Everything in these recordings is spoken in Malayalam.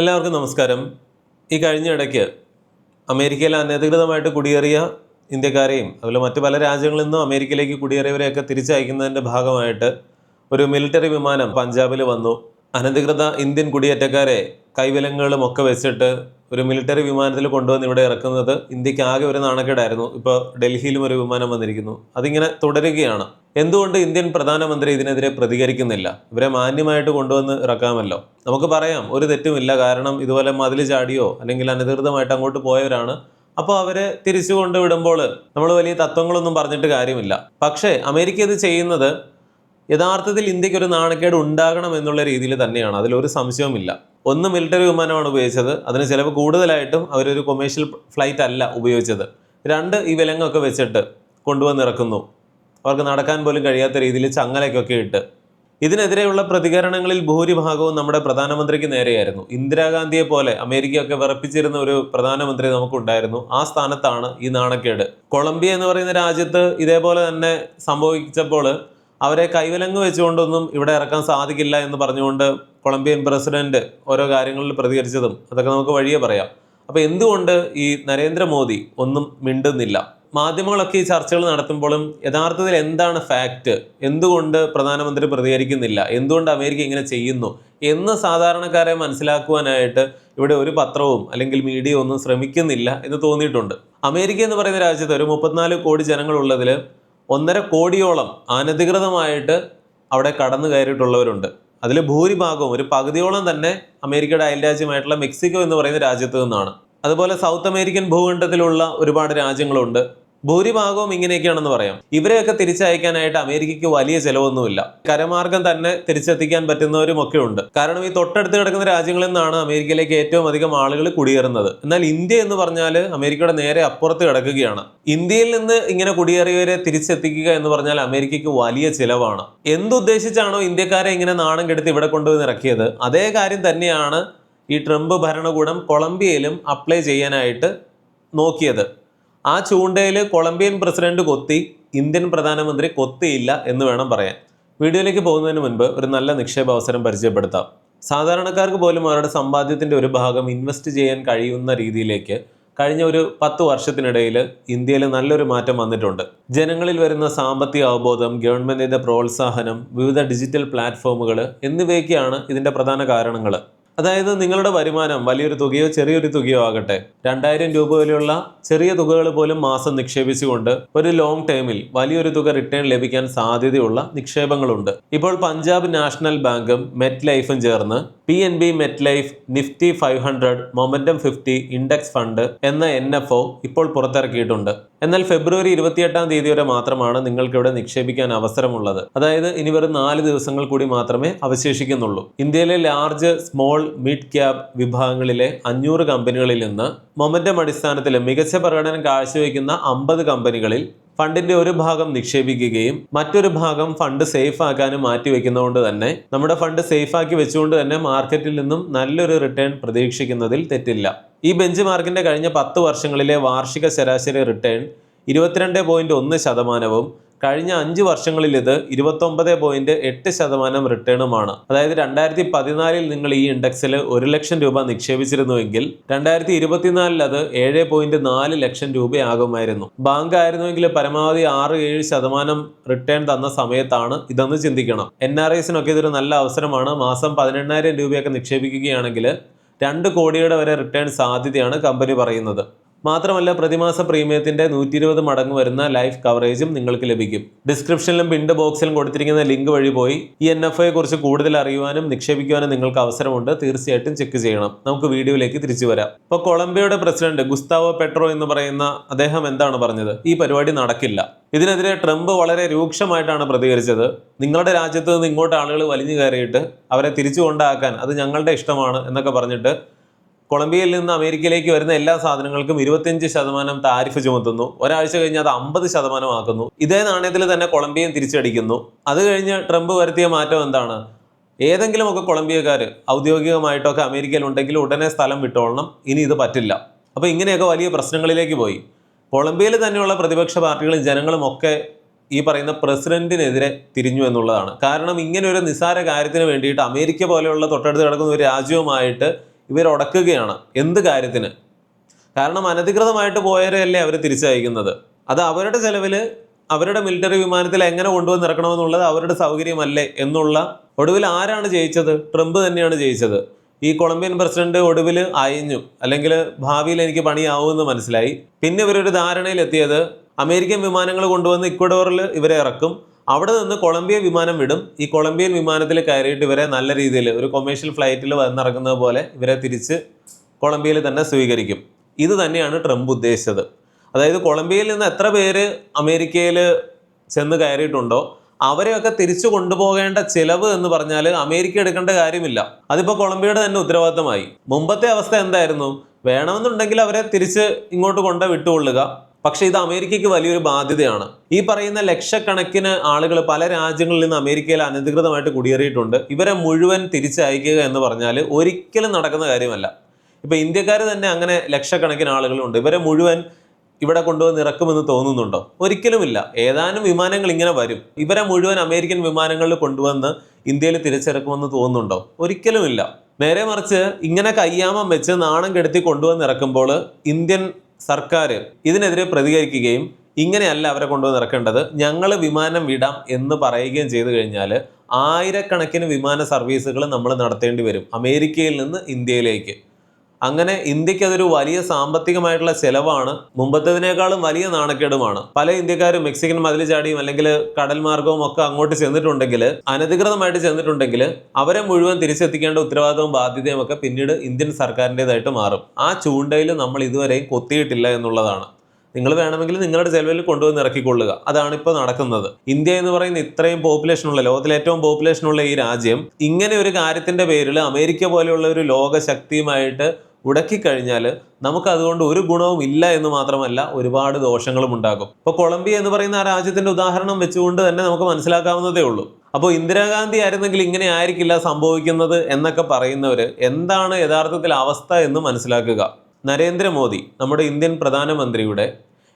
എല്ലാവർക്കും നമസ്കാരം. ഈ കഴിഞ്ഞ ഇടയ്ക്ക് അമേരിക്കയിൽ അനധികൃതമായിട്ട് കുടിയേറിയ ഇന്ത്യക്കാരെയും അതുപോലെ മറ്റു പല രാജ്യങ്ങളിൽ നിന്നും അമേരിക്കയിലേക്ക് കുടിയേറിയവരെയൊക്കെ തിരിച്ചയക്കുന്നതിന്റെ ഭാഗമായിട്ട് ഒരു മിലിറ്ററി വിമാനം പഞ്ചാബിൽ വന്നു. അനധികൃത ഇന്ത്യൻ കുടിയേറ്റക്കാരെ കൈവിലങ്ങുകളും ഒക്കെ വെച്ചിട്ട് ഒരു മിലിറ്ററി വിമാനത്തിൽ കൊണ്ടുവന്ന് ഇവിടെ ഇറക്കുന്നത് ഇന്ത്യയ്ക്ക് ആകെ ഒരു നാണക്കേടായിരുന്നു. ഇപ്പോൾ ഡൽഹിയിലും ഒരു വിമാനം വന്നിരിക്കുന്നു. അതിങ്ങനെ തുടരുകയാണ്. എന്തുകൊണ്ട് ഇന്ത്യൻ പ്രധാനമന്ത്രി ഇതിനെതിരെ പ്രതികരിക്കുന്നില്ല? ഇവരെ മാന്യമായിട്ട് കൊണ്ടുവന്ന് ഇറക്കാമല്ലോ. നമുക്ക് പറയാം ഒരു തെറ്റുമില്ല കാരണം ഇതുപോലെ മതിൽ ചാടിയോ അല്ലെങ്കിൽ അനധികൃതമായിട്ട് അങ്ങോട്ട് പോയവരാണ്. അപ്പോൾ അവരെ തിരിച്ചു കൊണ്ടുവിടുമ്പോൾ നമ്മൾ വലിയ തത്വങ്ങളൊന്നും പറഞ്ഞിട്ട് കാര്യമില്ല. പക്ഷേ അമേരിക്ക ഇത് ചെയ്യുന്നത് യഥാർത്ഥത്തിൽ ഇന്ത്യയ്ക്ക് ഒരു നാണക്കേട് ഉണ്ടാകണം എന്നുള്ള രീതിയിൽ തന്നെയാണ്. അതിലൊരു സംശയവുമില്ല. ഒന്ന് മിലിറ്ററി വിമാനമാണ് ഉപയോഗിച്ചത്. അതിന് ചിലവ് കൂടുതലായിട്ടും അവരൊരു കൊമേഴ്ഷ്യൽ ഫ്ലൈറ്റ് അല്ല ഉപയോഗിച്ചത്. രണ്ട് ഈ വിലങ്ങൊക്കെ വെച്ചിട്ട് കൊണ്ടുവന്നിറക്കുന്നു അവർക്ക് നടക്കാൻ പോലും കഴിയാത്ത രീതിയിൽ ചങ്ങലയ്ക്കൊക്കെ ഇട്ട്. ഇതിനെതിരെയുള്ള പ്രതികരണങ്ങളിൽ ഭൂരിഭാഗവും നമ്മുടെ പ്രധാനമന്ത്രിക്ക് നേരെയായിരുന്നു. ഇന്ദിരാഗാന്ധിയെ പോലെ അമേരിക്കയൊക്കെ വിറപ്പിച്ചിരുന്ന ഒരു പ്രധാനമന്ത്രി നമുക്കുണ്ടായിരുന്നു. ആ സ്ഥാനത്താണ് ഈ നാണക്കേട്. കൊളംബിയ എന്ന് പറയുന്ന രാജ്യത്ത് ഇതേപോലെ തന്നെ സംഭവിച്ചപ്പോൾ അവരെ കൈവിലങ്ങ് വെച്ചുകൊണ്ടൊന്നും ഇവിടെ ഇറക്കാൻ സാധിക്കില്ല എന്ന് പറഞ്ഞുകൊണ്ട് കൊളംബിയൻ പ്രസിഡന്റ് ഓരോ കാര്യങ്ങളിൽ പ്രതികരിച്ചതും അതൊക്കെ നമുക്ക് വഴിയെ പറയാം. അപ്പോൾ എന്തുകൊണ്ട് ഈ നരേന്ദ്രമോദി ഒന്നും മിണ്ടുന്നില്ല? മാധ്യമങ്ങളൊക്കെ ഈ ചർച്ചകൾ നടത്തുമ്പോഴും യഥാർത്ഥത്തിൽ എന്താണ് ഫാക്റ്റ് എന്തുകൊണ്ട് പ്രധാനമന്ത്രി പ്രതികരിക്കുന്നില്ല? എന്തുകൊണ്ട് അമേരിക്ക ഇങ്ങനെ ചെയ്യുന്നു? എന്ന് സാധാരണക്കാരെ മനസ്സിലാക്കുവാനായിട്ട് ഇവിടെ ഒരു പത്രവും അല്ലെങ്കിൽ മീഡിയ ഒന്നും ശ്രമിക്കുന്നില്ല എന്ന് തോന്നിയിട്ടുണ്ട്. അമേരിക്ക എന്ന് പറയുന്ന രാജ്യത്ത് ഒരു മുപ്പത്തിനാല് കോടി ജനങ്ങളുള്ളതിൽ ഒന്നര കോടിയോളം അനധികൃതമായിട്ട് അവിടെ കടന്നു കയറിയിട്ടുള്ളവരുണ്ട്. അതിൽ ഭൂരിഭാഗവും ഒരു പകുതിയോളം തന്നെ അമേരിക്കയുടെ അയൽരാജ്യമായിട്ടുള്ള മെക്സിക്കോ എന്ന് പറയുന്ന രാജ്യത്ത് നിന്നാണ്. അതുപോലെ സൗത്ത് അമേരിക്കൻ ഭൂഖണ്ഡത്തിലുള്ള ഒരുപാട് രാജ്യങ്ങളുണ്ട്. ഭൂരിഭാഗവും ഇങ്ങനെയൊക്കെയാണെന്ന് പറയാം. ഇവരെയൊക്കെ തിരിച്ചയക്കാനായിട്ട് അമേരിക്കയ്ക്ക് വലിയ ചെലവൊന്നുമില്ല. കരമാർഗം തന്നെ തിരിച്ചെത്തിക്കാൻ പറ്റുന്നവരും ഒക്കെ ഉണ്ട് കാരണം ഈ തൊട്ടടുത്ത് കിടക്കുന്ന രാജ്യങ്ങളിൽ നിന്നാണ് അമേരിക്കയിലേക്ക് ഏറ്റവും അധികം ആളുകൾ കുടിയേറുന്നത്. എന്നാൽ ഇന്ത്യ എന്ന് പറഞ്ഞാൽ അമേരിക്കയുടെ നേരെ അപ്പുറത്ത് കിടക്കുകയാണ്. ഇന്ത്യയിൽ നിന്ന് ഇങ്ങനെ കുടിയേറിയവരെ തിരിച്ചെത്തിക്കുക എന്ന് പറഞ്ഞാൽ അമേരിക്കയ്ക്ക് വലിയ ചിലവാണ്. എന്തുദ്ദേശിച്ചാണോ ഇന്ത്യക്കാരെ ഇങ്ങനെ നാണം കെടുത്ത് ഇവിടെ കൊണ്ടുവന്ന് ഇറക്കിയത്? അതേ കാര്യം തന്നെയാണ് ഈ ട്രംപ് ഭരണകൂടം കൊളംബിയയിലും അപ്ലൈ ചെയ്യാനായിട്ട് നോക്കിയത്. ആ ചൂണ്ടയിൽ കൊളംബിയൻ പ്രസിഡന്റ് കൊത്തി ഇന്ത്യൻ പ്രധാനമന്ത്രി കൊത്തിയില്ല എന്ന് വേണം പറയാൻ. വീഡിയോയിലേക്ക് പോകുന്നതിന് മുൻപ് ഒരു നല്ല നിക്ഷേപ അവസരം പരിചയപ്പെടുത്താം. സാധാരണക്കാർക്ക് പോലും അവരുടെ സമ്പാദ്യത്തിന്റെ ഒരു ഭാഗം ഇൻവെസ്റ്റ് ചെയ്യാൻ കഴിയുന്ന രീതിയിലേക്ക് കഴിഞ്ഞ ഒരു പത്ത് വർഷത്തിനിടയിൽ ഇന്ത്യയിൽ നല്ലൊരു മാറ്റം വന്നിട്ടുണ്ട്. ജനങ്ങളിൽ വരുന്ന സാമ്പത്തിക അവബോധം ഗവൺമെന്റിന്റെ പ്രോത്സാഹനം വിവിധ ഡിജിറ്റൽ പ്ലാറ്റ്ഫോമുകൾ എന്നിവയൊക്കെയാണ് ഇതിന്റെ പ്രധാന കാരണങ്ങൾ അതായത് നിങ്ങളുടെ വരുമാനം വലിയൊരു തുകയോ ചെറിയൊരു തുകയോ ആകട്ടെ രണ്ടായിരം രൂപ വരെയുള്ള ചെറിയ തുകകൾ പോലും മാസം നിക്ഷേപിച്ചുകൊണ്ട് ഒരു ലോങ് ടേമിൽ വലിയൊരു തുക റിട്ടേൺ ലഭിക്കാൻ സാധ്യതയുള്ള നിക്ഷേപങ്ങളുണ്ട്. ഇപ്പോൾ പഞ്ചാബ് നാഷണൽ ബാങ്കും മെറ്റ് ലൈഫും ചേർന്ന് P N B met life nifty five hundred momentum fifty index fund എന്ന എൻ എഫ് ഒ ഇപ്പോൾ പുറത്തിറക്കിയിട്ടുണ്ട്. എന്നാൽ ഫെബ്രുവരി ഇരുപത്തിയെട്ടാം തീയതി വരെ മാത്രമാണ് നിങ്ങൾക്ക് ഇവിടെ നിക്ഷേപിക്കാൻ അവസരമുള്ളത്. അതായത് ഇനി വെറും നാല് ദിവസങ്ങൾ കൂടി മാത്രമേ അവശേഷിക്കുന്നുള്ളൂ. ഇന്ത്യയിലെ ലാർജ് സ്മോൾ മിഡ് ക്യാപ് വിഭാഗങ്ങളിലെ അഞ്ഞൂറ് കമ്പനികളിൽ നിന്ന് മൊമെന്റം അടിസ്ഥാനത്തിൽ മികച്ച പ്രകടനം കാഴ്ചവെക്കുന്ന അമ്പത് കമ്പനികളിൽ ഫണ്ടിന്റെ ഒരു ഭാഗം നിക്ഷേപിക്കുകയും മറ്റൊരു ഭാഗം ഫണ്ട് സേഫ് ആക്കാനും മാറ്റിവെക്കുന്നതുകൊണ്ട് തന്നെ നമ്മുടെ ഫണ്ട് സേഫ് ആക്കി വെച്ചുകൊണ്ട് തന്നെ മാർക്കറ്റിൽ നിന്നും നല്ലൊരു റിട്ടേൺ പ്രതീക്ഷിക്കുന്നതിൽ തെറ്റില്ല. ഈ ബെഞ്ച് മാർക്കിന്റെ കഴിഞ്ഞ പത്ത് വർഷങ്ങളിലെ വാർഷിക ശരാശരി റിട്ടേൺ ഇരുപത്തിരണ്ട് പോയിന്റ് ഒന്ന് ശതമാനവും കഴിഞ്ഞ അഞ്ച് വർഷങ്ങളിൽ ഇത് ഇരുപത്തൊമ്പത് പോയിന്റ് എട്ട് ശതമാനം റിട്ടേണുമാണ്. അതായത് രണ്ടായിരത്തി പതിനാലിൽ നിങ്ങൾ ഈ ഇൻഡെക്സിൽ ഒരു ലക്ഷം രൂപ നിക്ഷേപിച്ചിരുന്നുവെങ്കിൽ രണ്ടായിരത്തി ഇരുപത്തിനാലിൽ അത് ഏഴ് പോയിന്റ് നാല് ലക്ഷം രൂപയാകുമായിരുന്നു. ബാങ്ക് ആയിരുന്നുവെങ്കിൽ പരമാവധി ആറ് ഏഴ് ശതമാനം റിട്ടേൺ തന്ന സമയത്താണ് ഇതെന്ന് ചിന്തിക്കണം. എൻ ആർ ഐസിനൊക്കെ ഇതൊരു നല്ല അവസരമാണ്. മാസം പതിനെണ്ണായിരം രൂപയൊക്കെ നിക്ഷേപിക്കുകയാണെങ്കിൽ രണ്ട് കോടിയുടെ വരെ റിട്ടേൺ സാധ്യതയാണ് കമ്പനി പറയുന്നത്. മാത്രമല്ല പ്രതിമാസ പ്രീമിയത്തിന്റെ നൂറ്റി ഇരുപത് മടങ്ങ് വരുന്ന ലൈഫ് കവറേജും നിങ്ങൾക്ക് ലഭിക്കും. ഡിസ്ക്രിപ്ഷനിലും പിൻഡ് ബോക്സിലും കൊടുത്തിരിക്കുന്ന ലിങ്ക് വഴി പോയി ഈ എൻ എഫ് ഐയെ കുറിച്ച് കൂടുതൽ അറിയുവാനും നിക്ഷേപിക്കുവാനും നിങ്ങൾക്ക് അവസരമുണ്ട്. തീർച്ചയായിട്ടും ചെക്ക് ചെയ്യണം. നമുക്ക് വീഡിയോയിലേക്ക് തിരിച്ചു വരാം. ഇപ്പോൾ കൊളംബിയയുടെ പ്രസിഡന്റ് ഗുസ്താവോ പെട്രോ എന്ന് പറയുന്ന അദ്ദേഹം എന്താണ് പറഞ്ഞത്? ഈ പരിപാടി നടക്കില്ല. ഇതിനെതിരെ ട്രംപ് വളരെ രൂക്ഷമായിട്ടാണ് പ്രതികരിച്ചത്. നിങ്ങളുടെ രാജ്യത്ത് നിന്ന് ഇങ്ങോട്ട് ആളുകൾ വലിഞ്ഞു കയറിയിട്ട് അവരെ തിരിച്ചു കൊണ്ടാക്കാൻ അത് ഞങ്ങളുടെ ഇഷ്ടമാണ് എന്നൊക്കെ പറഞ്ഞിട്ട് കൊളംബിയയിൽ നിന്ന് അമേരിക്കയിലേക്ക് വരുന്ന എല്ലാ സാധനങ്ങൾക്കും ഇരുപത്തിയഞ്ച് ശതമാനം താരിഫ് ചുമത്തുന്നു. ഒരാഴ്ച കഴിഞ്ഞ് അത് അമ്പത് ശതമാനമാക്കുന്നു. ഇതേ നാണയത്തിൽ തന്നെ കൊളംബിയയും തിരിച്ചടിക്കുന്നു. അത് കഴിഞ്ഞ് ട്രംപ് വരുത്തിയ മാറ്റം എന്താണ്? ഏതെങ്കിലുമൊക്കെ കൊളംബിയക്കാർ ഔദ്യോഗികമായിട്ടൊക്കെ അമേരിക്കയിൽ ഉണ്ടെങ്കിൽ ഉടനെ സ്ഥലം വിട്ടോളണം. ഇനി ഇത് പറ്റില്ല. അപ്പോൾ ഇങ്ങനെയൊക്കെ വലിയ പ്രശ്നങ്ങളിലേക്ക് പോയി. കൊളംബിയയിൽ തന്നെയുള്ള പ്രതിപക്ഷ പാർട്ടികളും ജനങ്ങളും ഒക്കെ ഈ പറയുന്ന പ്രസിഡന്റിനെതിരെ തിരിഞ്ഞു എന്നുള്ളതാണ്. കാരണം ഇങ്ങനെ ഒരു നിസ്സാര കാര്യത്തിന് വേണ്ടിയിട്ട് അമേരിക്ക പോലെയുള്ള തൊട്ടടുത്ത് കിടക്കുന്ന ഒരു രാജ്യവുമായിട്ട് ഇവർ ഉടക്കുകയാണ്. എന്ത് കാര്യത്തിന്? കാരണം അനധികൃതമായിട്ട് പോയവരെയല്ലേ അവർ തിരിച്ചയക്കുന്നത്. അത് അവരുടെ ചെലവിൽ അവരുടെ മിലിറ്ററി വിമാനത്തിൽ എങ്ങനെ കൊണ്ടുവന്ന് ഇറക്കണമെന്നുള്ളത് അവരുടെ സൗകര്യമല്ലേ എന്നുള്ള ഒടുവിൽ ആരാണ് ജയിച്ചത്? ട്രംപ് തന്നെയാണ് ജയിച്ചത്. ഈ കൊളംബിയൻ പ്രസിഡന്റ് ഒടുവിൽ അയഞ്ഞു. അല്ലെങ്കിൽ ഭാവിയിൽ എനിക്ക് പണിയാവുമെന്ന് മനസ്സിലായി. പിന്നെ ഇവരൊരു ധാരണയിലെത്തിയത് അമേരിക്കൻ വിമാനങ്ങൾ കൊണ്ടുവന്ന് ഇക്വഡോറിൽ ഇവരെ ഇറക്കും. അവിടെ നിന്ന് കൊളംബിയ വിമാനം വിടും. ഈ കൊളംബിയൻ വിമാനത്തിൽ കയറിയിട്ട് ഇവരെ നല്ല രീതിയിൽ ഒരു കൊമേഴ്ഷ്യൽ ഫ്ലൈറ്റിൽ വന്നിറങ്ങുന്നത് പോലെ ഇവരെ തിരിച്ച് കൊളംബിയയിൽ തന്നെ സ്വീകരിക്കും. ഇത് തന്നെയാണ് ട്രംപ് ഉദ്ദേശിച്ചത്. അതായത് കൊളംബിയയിൽ നിന്ന് എത്ര പേര് അമേരിക്കയിൽ ചെന്ന് കയറിയിട്ടുണ്ടോ അവരെയൊക്കെ തിരിച്ചു കൊണ്ടുപോകേണ്ട ചിലവ് എന്ന് പറഞ്ഞാൽ അമേരിക്ക എടുക്കേണ്ട കാര്യമില്ല. അതിപ്പോൾ കൊളംബിയയുടെ തന്നെ ഉത്തരവാദിത്തമായി. മുമ്പത്തെ അവസ്ഥ എന്തായിരുന്നു? വേണമെന്നുണ്ടെങ്കിൽ അവരെ തിരിച്ച് ഇങ്ങോട്ട് കൊണ്ട് വിട്ടുകൊള്ളുക. പക്ഷേ ഇത് അമേരിക്കയ്ക്ക് വലിയൊരു ബാധ്യതയാണ്. ഈ പറയുന്ന ലക്ഷക്കണക്കിന് ആളുകൾ പല രാജ്യങ്ങളിൽ നിന്ന് അമേരിക്കയിൽ അനധികൃതമായിട്ട് കുടിയേറിയിട്ടുണ്ട്. ഇവരെ മുഴുവൻ തിരിച്ചയക്കുക എന്ന് പറഞ്ഞാൽ ഒരിക്കലും നടക്കുന്ന കാര്യമല്ല. ഇപ്പൊ ഇന്ത്യക്കാർ തന്നെ അങ്ങനെ ലക്ഷക്കണക്കിന് ആളുകളുണ്ട്. ഇവരെ മുഴുവൻ ഇവിടെ കൊണ്ടുവന്ന് ഇറക്കുമെന്ന് തോന്നുന്നുണ്ടോ? ഒരിക്കലുമില്ല. ഏതാനും വിമാനങ്ങൾ ഇങ്ങനെ വരും. ഇവരെ മുഴുവൻ അമേരിക്കൻ വിമാനങ്ങളിൽ കൊണ്ടുവന്ന് ഇന്ത്യയിൽ തിരിച്ചിറക്കുമെന്ന് തോന്നുന്നുണ്ടോ? ഒരിക്കലുമില്ല. നേരെ മറിച്ച് ഇങ്ങനെ കയ്യാമം വെച്ച് നാണം കെടുത്തി കൊണ്ടുവന്ന് ഇറക്കുമ്പോൾ ഇന്ത്യൻ സർക്കാർ ഇതിനെതിരെ പ്രതികരിക്കുകയും ഇങ്ങനെയല്ല അവരെ കൊണ്ടുവന്ന് ഇറക്കേണ്ടത് ഞങ്ങൾ വിമാനം വിടാം എന്ന് പറയുകയും ചെയ്തു കഴിഞ്ഞാൽ ആയിരക്കണക്കിന് വിമാന സർവീസുകൾ നമ്മൾ നടത്തേണ്ടി വരും. അമേരിക്കയിൽ നിന്ന് ഇന്ത്യയിലേക്ക്. അങ്ങനെ ഇന്ത്യയ്ക്ക് അതൊരു വലിയ സാമ്പത്തികമായിട്ടുള്ള ചെലവാണ്. മുമ്പത്തേതിനേക്കാളും വലിയ നാണക്കേടുമാണ്. പല ഇന്ത്യക്കാരും മെക്സിക്കൻ മതിൽ ചാടിയും അല്ലെങ്കിൽ കടൽ മാർഗവും ഒക്കെ അങ്ങോട്ട് ചെന്നിട്ടുണ്ടെങ്കിൽ അനധികൃതമായിട്ട് ചെന്നിട്ടുണ്ടെങ്കിൽ അവരെ മുഴുവൻ തിരിച്ചെത്തിക്കേണ്ട ഉത്തരവാദിത്തവും ബാധ്യതയും ഒക്കെ പിന്നീട് ഇന്ത്യൻ സർക്കാരിന്റെതായിട്ട് മാറും. ആ ചൂണ്ടയിൽ നമ്മൾ ഇതുവരെയും കൊത്തിയിട്ടില്ല എന്നുള്ളതാണ്. നിങ്ങൾ വേണമെങ്കിൽ നിങ്ങളുടെ ചെലവിൽ കൊണ്ടുവന്ന് ഇറക്കിക്കൊള്ളുക. അതാണ് ഇപ്പോൾ നടക്കുന്നത്. ഇന്ത്യ എന്ന് പറയുന്ന ഇത്രയും പോപ്പുലേഷനുള്ള ലോകത്തിലെ ഏറ്റവും പോപ്പുലേഷനുള്ള ഈ രാജ്യം ഇങ്ങനെ ഒരു കാര്യത്തിന്റെ പേരിൽ അമേരിക്ക പോലെയുള്ള ഒരു ലോകശക്തിയുമായിട്ട് ഉടക്കിക്കഴിഞ്ഞാൽ നമുക്ക് അതുകൊണ്ട് ഒരു ഗുണവും ഇല്ല എന്ന് മാത്രമല്ല ഒരുപാട് ദോഷങ്ങളും ഉണ്ടാകും. ഇപ്പോൾ കൊളംബിയ എന്ന് പറയുന്ന ആ രാജ്യത്തിന്റെ ഉദാഹരണം വെച്ചുകൊണ്ട് തന്നെ നമുക്ക് മനസ്സിലാക്കാവുന്നതേ ഉള്ളൂ. അപ്പോൾ ഇന്ദിരാഗാന്ധി ആയിരുന്നെങ്കിൽ ഇങ്ങനെ ആയിരിക്കില്ല സംഭവിക്കുന്നത് എന്നൊക്കെ പറയുന്നവർ എന്താണ് യഥാർത്ഥത്തിൽ അവസ്ഥ എന്ന് മനസ്സിലാക്കുക. നരേന്ദ്രമോദി നമ്മുടെ ഇന്ത്യൻ പ്രധാനമന്ത്രിയുടെ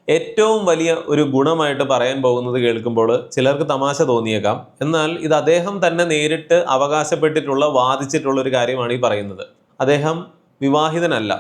ഏറ്റവും വലിയ ഒരു ഗുണമായിട്ട് പറയാൻ പോകുന്നത് കേൾക്കുമ്പോൾ ചിലർക്ക് തമാശ തോന്നിയേക്കാം. എന്നാൽ ഇത് അദ്ദേഹം തന്നെ നേരിട്ട് അവകാശപ്പെട്ടിട്ടുള്ള വാദിച്ചിട്ടുള്ള ഒരു കാര്യമാണ് ഈ പറയുന്നത്. അദ്ദേഹം വിവാഹിതനല്ല.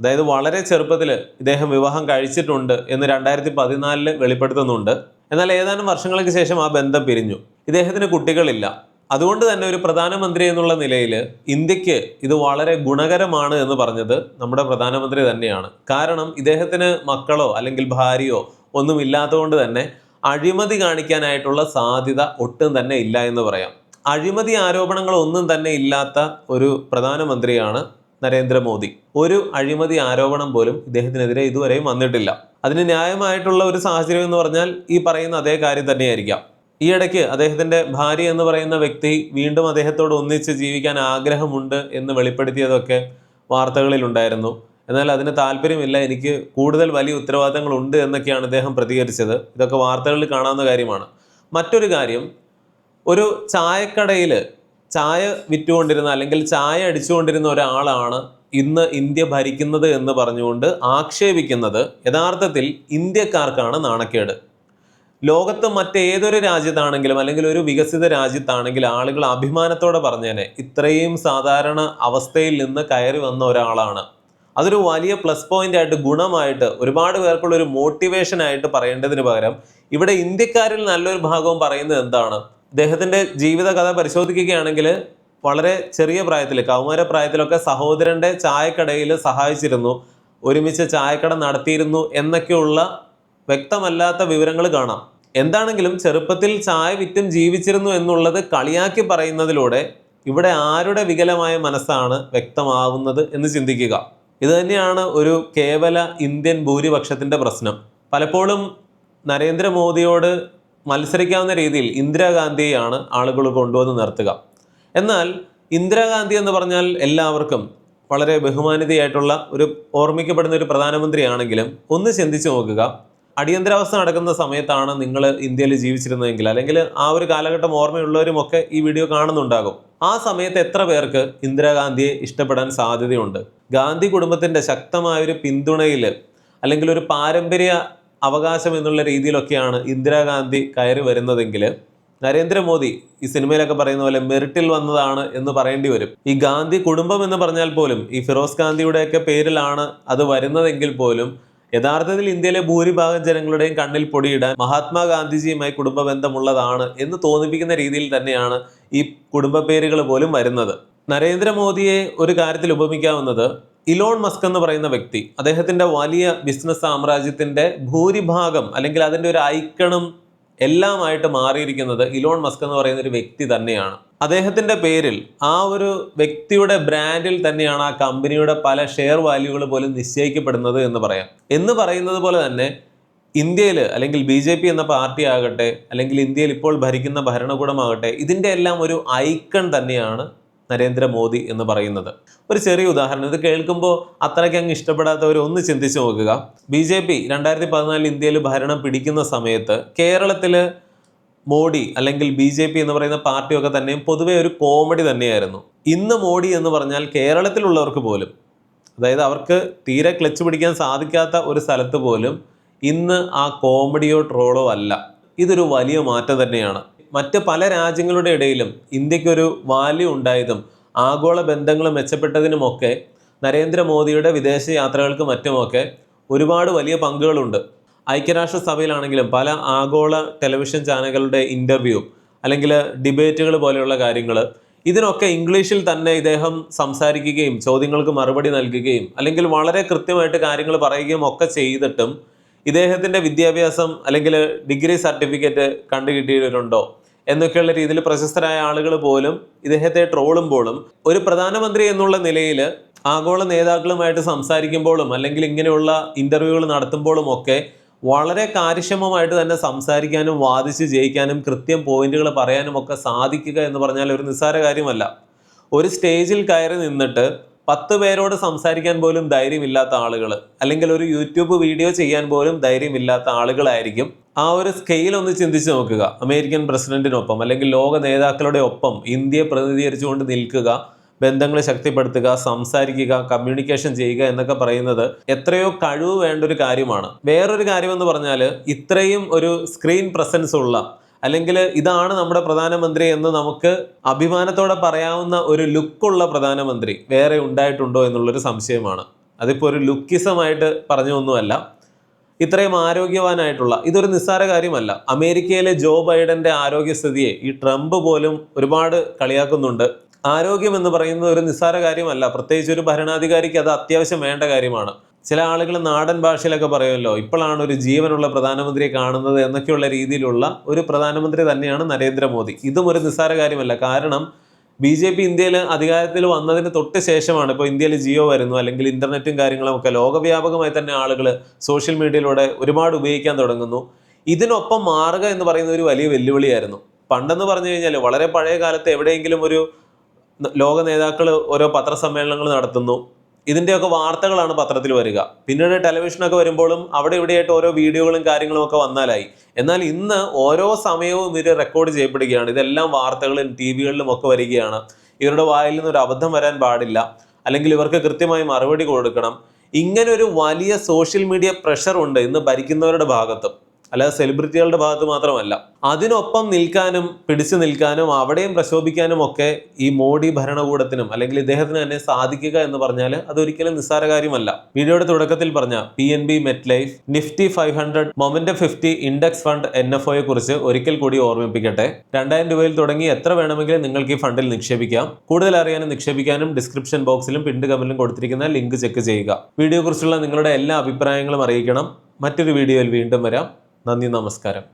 അതായത് വളരെ ചെറുപ്പത്തിൽ ഇദ്ദേഹം വിവാഹം കഴിച്ചിട്ടുണ്ട് എന്ന് രണ്ടായിരത്തി പതിനാലിൽ വെളിപ്പെടുത്തുന്നുണ്ട്. എന്നാൽ ഏതാനും വർഷങ്ങൾക്ക് ശേഷം ആ ബന്ധം പിരിഞ്ഞു. ഇദ്ദേഹത്തിന് കുട്ടികളില്ല. അതുകൊണ്ട് തന്നെ ഒരു പ്രധാനമന്ത്രി എന്നുള്ള നിലയിൽ ഇന്ത്യയ്ക്ക് ഇത് വളരെ ഗുണകരമാണ് എന്ന് പറഞ്ഞത് നമ്മുടെ പ്രധാനമന്ത്രി തന്നെയാണ്. കാരണം ഇദ്ദേഹത്തിന് മക്കളോ അല്ലെങ്കിൽ ഭാര്യയോ ഒന്നും ഇല്ലാത്തതുകൊണ്ട് തന്നെ അഴിമതി കാണിക്കാനായിട്ടുള്ള സാധ്യത ഒട്ടും തന്നെ ഇല്ല എന്ന് പറയാം. അഴിമതി ആരോപണങ്ങൾ ഒന്നും തന്നെ ഇല്ലാത്ത ഒരു പ്രധാനമന്ത്രിയാണ് നരേന്ദ്രമോദി. ഒരു അഴിമതി ആരോപണം പോലും ഇദ്ദേഹത്തിനെതിരെ ഇതുവരെയും വന്നിട്ടില്ല. അതിന് ന്യായമായിട്ടുള്ള ഒരു സാഹചര്യം എന്ന് പറഞ്ഞാൽ ഈ പറയുന്ന അതേ കാര്യം തന്നെയായിരിക്കാം. ഈ ഇടയ്ക്ക് അദ്ദേഹത്തിന്റെ ഭാര്യ എന്ന് പറയുന്ന വ്യക്തി വീണ്ടും അദ്ദേഹത്തോട് ഒന്നിച്ച് ജീവിക്കാൻ ആഗ്രഹമുണ്ട് എന്ന് വെളിപ്പെടുത്തിയതൊക്കെ വാർത്തകളിലുണ്ടായിരുന്നു. എന്നാൽ അതിന് താല്പര്യമില്ല എനിക്ക് കൂടുതൽ വലിയ ഉത്തരവാദിത്തങ്ങളുണ്ട് എന്നൊക്കെയാണ് അദ്ദേഹം പ്രതികരിച്ചത്. ഇതൊക്കെ വാർത്തകളിൽ കാണാവുന്ന കാര്യമാണ്. മറ്റൊരു കാര്യം ഒരു ചായക്കടയിൽ ചായ വിറ്റുകൊണ്ടിരുന്ന അല്ലെങ്കിൽ ചായ അടിച്ചുകൊണ്ടിരുന്ന ഒരാളാണ് ഇന്ന് ഇന്ത്യ ഭരിക്കുന്നത് എന്ന് പറഞ്ഞുകൊണ്ട് ആക്ഷേപിക്കുന്നത് യഥാർത്ഥത്തിൽ ഇന്ത്യക്കാർക്കാണ് നാണക്കേട്. ലോകത്ത് മറ്റേതൊരു രാജ്യത്താണെങ്കിലും അല്ലെങ്കിൽ ഒരു വികസിത രാജ്യത്താണെങ്കിലും ആളുകൾ അഭിമാനത്തോടെ പറഞ്ഞേനെ ഇത്രയും സാധാരണ അവസ്ഥയിൽ നിന്ന് കയറി വന്ന ഒരാളാണ്. അതൊരു വലിയ പ്ലസ് പോയിന്റ് ആയിട്ട് ഗുണമായിട്ട് ഒരുപാട് പേർക്കുള്ള ഒരു മോട്ടിവേഷൻ ആയിട്ട് പറയേണ്ടതിന് പകരം ഇവിടെ ഇന്ത്യക്കാരിൽ നല്ലൊരു ഭാഗവും പറയുന്നത് എന്താണ്? ഇദ്ദേഹത്തിന്റെ ജീവിത കഥ പരിശോധിക്കുകയാണെങ്കിൽ വളരെ ചെറിയ പ്രായത്തിൽ കൗമാര പ്രായത്തിലൊക്കെ സഹോദരന്റെ ചായക്കടയിൽ സഹായിച്ചിരുന്നു ഒരുമിച്ച് ചായക്കട നടത്തിയിരുന്നു എന്നൊക്കെയുള്ള വ്യക്തമല്ലാത്ത വിവരങ്ങൾ കാണാം. എന്താണെങ്കിലും ചെറുപ്പത്തിൽ ചായ വിറ്റും ജീവിച്ചിരുന്നു എന്നുള്ളത് കളിയാക്കി പറയുന്നതിലൂടെ ഇവിടെ ആരുടെ വികലമായ മനസ്സാണ് വ്യക്തമാവുന്നത് എന്ന് ചിന്തിക്കുക. ഇത് തന്നെയാണ് ഒരു കേവല ഇന്ത്യൻ ഭൂരിപക്ഷത്തിന്റെ പ്രശ്നം. പലപ്പോഴും നരേന്ദ്രമോദിയോട് മത്സരിക്കാവുന്ന രീതിയിൽ ഇന്ദിരാഗാന്ധിയെയാണ് ആളുകൾ കൊണ്ടുവന്ന് നിർത്തുക. എന്നാൽ ഇന്ദിരാഗാന്ധി എന്ന് പറഞ്ഞാൽ എല്ലാവർക്കും വളരെ ബഹുമാനിതയായിട്ടുള്ള ഒരു ഓർമ്മിക്കപ്പെടുന്ന ഒരു പ്രധാനമന്ത്രിയാണെങ്കിലും ഒന്ന് ചിന്തിച്ചു നോക്കുക. അടിയന്തരാവസ്ഥ നടക്കുന്ന സമയത്താണ് നിങ്ങൾ ഇന്ത്യയിൽ ജീവിച്ചിരുന്നതെങ്കിൽ അല്ലെങ്കിൽ ആ ഒരു കാലഘട്ടം ഓർമ്മയുള്ളവരുമൊക്കെ ഈ വീഡിയോ കാണുന്നുണ്ടാകും. ആ സമയത്ത് എത്ര പേർക്ക് ഇന്ദിരാഗാന്ധിയെ ഇഷ്ടപ്പെടാൻ സാധ്യതയുണ്ട്? ഗാന്ധി കുടുംബത്തിന്റെ ശക്തമായ ഒരു പിന്തുണയിൽ അല്ലെങ്കിൽ ഒരു പാരമ്പര്യ അവകാശം എന്നുള്ള രീതിയിലൊക്കെയാണ് ഇന്ദിരാഗാന്ധി കയറി വരുന്നതെങ്കിൽ നരേന്ദ്രമോദി ഈ സിനിമയിലൊക്കെ പറയുന്ന പോലെ മെറിറ്റിൽ വന്നതാണ് എന്ന് പറയേണ്ടി വരും. ഈ ഗാന്ധി കുടുംബം എന്ന് പറഞ്ഞാൽ പോലും ഈ ഫിറോസ് ഗാന്ധിയുടെയൊക്കെ പേരിലാണ് അത് വരുന്നതെങ്കിൽ പോലും യഥാർത്ഥത്തിൽ ഇന്ത്യയിലെ ഭൂരിഭാഗം ജനങ്ങളുടെയും കണ്ണിൽ പൊടിയിടാൻ മഹാത്മാഗാന്ധിജിയുമായി കുടുംബ ബന്ധമുള്ളതാണ് എന്ന് തോന്നിപ്പിക്കുന്ന രീതിയിൽ തന്നെയാണ് ഈ കുടുംബ പേരുകൾ പോലും വരുന്നത്. നരേന്ദ്രമോദിയെ ഒരു കാര്യത്തിൽ ഉപമിക്കാവുന്നത് ഇലോൺ മസ്ക് എന്ന് പറയുന്ന വ്യക്തി അദ്ദേഹത്തിന്റെ വലിയ ബിസിനസ് സാമ്രാജ്യത്തിന്റെ ഭൂരിഭാഗം അല്ലെങ്കിൽ അതിന്റെ ഒരു ഐക്കണും എല്ലാമായിട്ട് മാറിയിരിക്കുന്നത് ഇലോൺ മസ്ക് എന്ന് പറയുന്ന ഒരു വ്യക്തി തന്നെയാണ്. അദ്ദേഹത്തിന്റെ പേരിൽ ആ ഒരു വ്യക്തിയുടെ ബ്രാൻഡിൽ തന്നെയാണ് ആ കമ്പനിയുടെ പല ഷെയർ വാല്യൂകൾ പോലും നിശ്ചയിക്കപ്പെടുന്നത് എന്ന് പറയാം. എന്ന് പറയുന്നത് പോലെ തന്നെ ഇന്ത്യയിൽ അല്ലെങ്കിൽ ബി ജെ പി എന്ന പാർട്ടി ആകട്ടെ അല്ലെങ്കിൽ ഇന്ത്യയിൽ ഇപ്പോൾ ഭരിക്കുന്ന ഭരണകൂടമാകട്ടെ ഇതിന്റെ എല്ലാം ഒരു ഐക്കൺ തന്നെയാണ് നരേന്ദ്രമോദി എന്ന് പറയുന്നത്. ഒരു ചെറിയ ഉദാഹരണം ഇത് കേൾക്കുമ്പോൾ അത്രയ്ക്ക് അങ്ങ് ഇഷ്ടപ്പെടാത്തവർ ഒന്ന് ചിന്തിച്ചു നോക്കുക. ബി ജെ പി രണ്ടായിരത്തി പതിനാലിൽ ഇന്ത്യയിൽ ഭരണം പിടിക്കുന്ന സമയത്ത് കേരളത്തിൽ മോഡി അല്ലെങ്കിൽ ബി ജെ പി എന്ന് പറയുന്ന പാർട്ടിയൊക്കെ തന്നെയും പൊതുവെ ഒരു കോമഡി തന്നെയായിരുന്നു. ഇന്ന് മോഡി എന്ന് പറഞ്ഞാൽ കേരളത്തിലുള്ളവർക്ക് പോലും അതായത് അവർക്ക് തീരെ ക്ലച്ച് പിടിക്കാൻ സാധിക്കാത്ത ഒരു സ്ഥലത്ത് പോലും ഇന്ന് ആ കോമഡിയോ ട്രോളോ അല്ല. ഇതൊരു വലിയ മാറ്റം തന്നെയാണ്. മറ്റ് പല രാജ്യങ്ങളുടെ ഇടയിലും ഇന്ത്യക്കൊരു വാല്യൂ ഉണ്ടായതും ആഗോള ബന്ധങ്ങൾ മെച്ചപ്പെട്ടതിനുമൊക്കെ നരേന്ദ്രമോദിയുടെ വിദേശ യാത്രകൾക്ക് മറ്റുമൊക്കെ ഒരുപാട് വലിയ പങ്കുകളുണ്ട്. ഐക്യരാഷ്ട്ര സഭയിലാണെങ്കിലും പല ആഗോള ടെലിവിഷൻ ചാനലുകളുടെ ഇന്റർവ്യൂ അല്ലെങ്കിൽ ഡിബേറ്റുകൾ പോലെയുള്ള കാര്യങ്ങൾ ഇതിനൊക്കെ ഇംഗ്ലീഷിൽ തന്നെ ഇദ്ദേഹം സംസാരിക്കുകയും ചോദ്യങ്ങൾക്ക് മറുപടി നൽകുകയും അല്ലെങ്കിൽ വളരെ കൃത്യമായിട്ട് കാര്യങ്ങൾ പറയുകയും ഒക്കെ ചെയ്തിട്ടും ഇദ്ദേഹത്തിന്റെ വിദ്യാഭ്യാസം അല്ലെങ്കിൽ ഡിഗ്രി സർട്ടിഫിക്കറ്റ് കണ്ടുകിട്ടിയിട്ടുണ്ടോ? എന്നൊക്കെയുള്ള രീതിയിൽ പ്രശസ്തരായ ആളുകൾ പോലും ഇദ്ദേഹത്തെ ട്രോളുമ്പോഴും ഒരു പ്രധാനമന്ത്രി എന്നുള്ള നിലയിൽ ആഗോള നേതാക്കളുമായിട്ട് സംസാരിക്കുമ്പോഴും അല്ലെങ്കിൽ ഇങ്ങനെയുള്ള ഇന്റർവ്യൂകൾ നടത്തുമ്പോഴും ഒക്കെ വളരെ കാര്യക്ഷമമായിട്ട് തന്നെ സംസാരിക്കാനും വാദിച്ച് ജയിക്കാനും കൃത്യം പോയിന്റുകൾ പറയാനും ഒക്കെ സാധിക്കുക എന്ന് പറഞ്ഞാൽ ഒരു നിസ്സാര കാര്യമല്ല. ഒരു സ്റ്റേജിൽ കയറി നിന്നിട്ട് പത്ത് പേരോട് സംസാരിക്കാൻ പോലും ധൈര്യമില്ലാത്ത ആളുകൾ അല്ലെങ്കിൽ ഒരു യൂട്യൂബ് വീഡിയോ ചെയ്യാൻ പോലും ധൈര്യമില്ലാത്ത ആളുകളായിരിക്കും ആ ഒരു സ്കെയിൽ ഒന്ന് ചിന്തിച്ച് നോക്കുക. അമേരിക്കൻ പ്രസിഡന്റിനൊപ്പം അല്ലെങ്കിൽ ലോക നേതാക്കളുടെ ഒപ്പം ഇന്ത്യയെ പ്രതിനിധീകരിച്ചുകൊണ്ട് നിൽക്കുക ബന്ധങ്ങൾ ശക്തിപ്പെടുത്തുക സംസാരിക്കുക കമ്മ്യൂണിക്കേഷൻ ചെയ്യുക എന്നൊക്കെ പറയുന്നത് എത്രയോ കഴിവ് വേണ്ട ഒരു കാര്യമാണ്. വേറൊരു കാര്യമെന്ന് പറഞ്ഞാൽ ഇത്രയും ഒരു സ്ക്രീൻ പ്രസൻസ് ഉള്ള അല്ലെങ്കിൽ ഇതാണ് നമ്മുടെ പ്രധാനമന്ത്രി എന്ന് നമുക്ക് അഭിമാനത്തോടെ പറയാവുന്ന ഒരു ലുക്കുള്ള പ്രധാനമന്ത്രി വേറെ ഉണ്ടായിട്ടുണ്ടോ എന്നുള്ളൊരു സംശയമാണ്. അതിപ്പോൾ ഒരു ലുക്കിസമായിട്ട് പറഞ്ഞൊന്നുമല്ല. ഇത്രയും ആരോഗ്യവാനായിട്ടുള്ള ഇതൊരു നിസ്സാര കാര്യമല്ല. അമേരിക്കയിലെ ജോ ബൈഡന്റെ ആരോഗ്യസ്ഥിതിയെ ഈ ട്രംപ് പോലും ഒരുപാട് കളിയാക്കുന്നുണ്ട്. ആരോഗ്യം എന്ന് പറയുന്നത് ഒരു നിസ്സാര കാര്യമല്ല. പ്രത്യേകിച്ച് ഒരു ഭരണാധികാരിക്ക് അത് അത്യാവശ്യം വേണ്ട കാര്യമാണ്. ചില ആളുകൾ നാടൻ ഭാഷയിലൊക്കെ പറയുമല്ലോ ഇപ്പോഴാണ് ഒരു ജീവനുള്ള പ്രധാനമന്ത്രിയെ കാണുന്നത് എന്നൊക്കെയുള്ള രീതിയിലുള്ള ഒരു പ്രധാനമന്ത്രി തന്നെയാണ് നരേന്ദ്രമോദി. ഇതും ഒരു നിസ്സാര കാര്യമല്ല. കാരണം ബി ജെ പി ഇന്ത്യയിൽ അധികാരത്തിൽ വന്നതിന് തൊട്ട് ശേഷമാണ് ഇപ്പോൾ ഇന്ത്യയിൽ ജിയോ വരുന്നു അല്ലെങ്കിൽ ഇന്റർനെറ്റും കാര്യങ്ങളും ഒക്കെ ലോകവ്യാപകമായി തന്നെ ആളുകൾ സോഷ്യൽ മീഡിയയിലൂടെ ഒരുപാട് ഉപയോഗിക്കാൻ തുടങ്ങുന്നു. ഇതിനൊപ്പം മാറുക എന്ന് പറയുന്ന ഒരു വലിയ വെല്ലുവിളിയായിരുന്നു. പണ്ടെന്ന് പറഞ്ഞു കഴിഞ്ഞാൽ വളരെ പഴയ കാലത്ത് എവിടെയെങ്കിലും ഒരു ലോക നേതാക്കൾ ഓരോ പത്രസമ്മേളനങ്ങൾ നടത്തുന്നു. ഇതിന്റെയൊക്കെ വാർത്തകളാണ് പത്രത്തിൽ വരിക. പിന്നീട് ടെലിവിഷനൊക്കെ വരുമ്പോഴും അവിടെ ഇവിടെയായിട്ട് ഓരോ വീഡിയോകളും കാര്യങ്ങളും ഒക്കെ വന്നാലായി. എന്നാൽ ഇന്ന് ഓരോ സമയവും ഇവർ റെക്കോർഡ് ചെയ്യപ്പെടുകയാണ്. ഇതെല്ലാം വാർത്തകളും ടി വികളിലും ഒക്കെ വരികയാണ്. ഇവരുടെ വായിൽ നിന്ന് ഒരു അബദ്ധം വരാൻ പാടില്ല. അല്ലെങ്കിൽ ഇവർക്ക് കൃത്യമായി മറുപടി കൊടുക്കണം. ഇങ്ങനെ ഒരു വലിയ സോഷ്യൽ മീഡിയ പ്രഷർ ഉണ്ട് ഇന്ന് ഭരിക്കുന്നവരുടെ ഭാഗത്തും. അല്ലാതെ സെലിബ്രിറ്റികളുടെ ഭാഗത്ത് മാത്രമല്ല. അതിനൊപ്പം നിൽക്കാനും പിടിച്ചു നിൽക്കാനും അവിടെയും പ്രശോഭിക്കാനും ഒക്കെ ഈ മോഡി ഭരണകൂടത്തിനും അല്ലെങ്കിൽ ഇദ്ദേഹത്തിന് തന്നെ സാധിക്കുക എന്ന് പറഞ്ഞാൽ അതൊരിക്കലും നിസ്സാര കാര്യമല്ല. വീഡിയോയുടെ തുടക്കത്തിൽ പറഞ്ഞ P N B met life nifty five hundred moment fifty index fund N F ഒയെ കുറിച്ച് ഒരിക്കൽ കൂടി ഓർമ്മിപ്പിക്കട്ടെ. രണ്ടായിരം രൂപയിൽ തുടങ്ങി എത്ര വേണമെങ്കിലും നിങ്ങൾക്ക് ഈ ഫണ്ടിൽ നിക്ഷേപിക്കാം. കൂടുതൽ അറിയാനും നിക്ഷേപിക്കാനും ഡിസ്ക്രിപ്ഷൻ ബോക്സിലും പിണ്ട് കമന്റിലും കൊടുത്തിരിക്കുന്ന ലിങ്ക് ചെക്ക് ചെയ്യുക. വീഡിയോയെക്കുറിച്ചുള്ള നിങ്ങളുടെ എല്ലാ അഭിപ്രായങ്ങളും അറിയിക്കണം. മറ്റൊരു വീഡിയോയിൽ വീണ്ടും വരാം. നന്ദി നമസ്കാരം.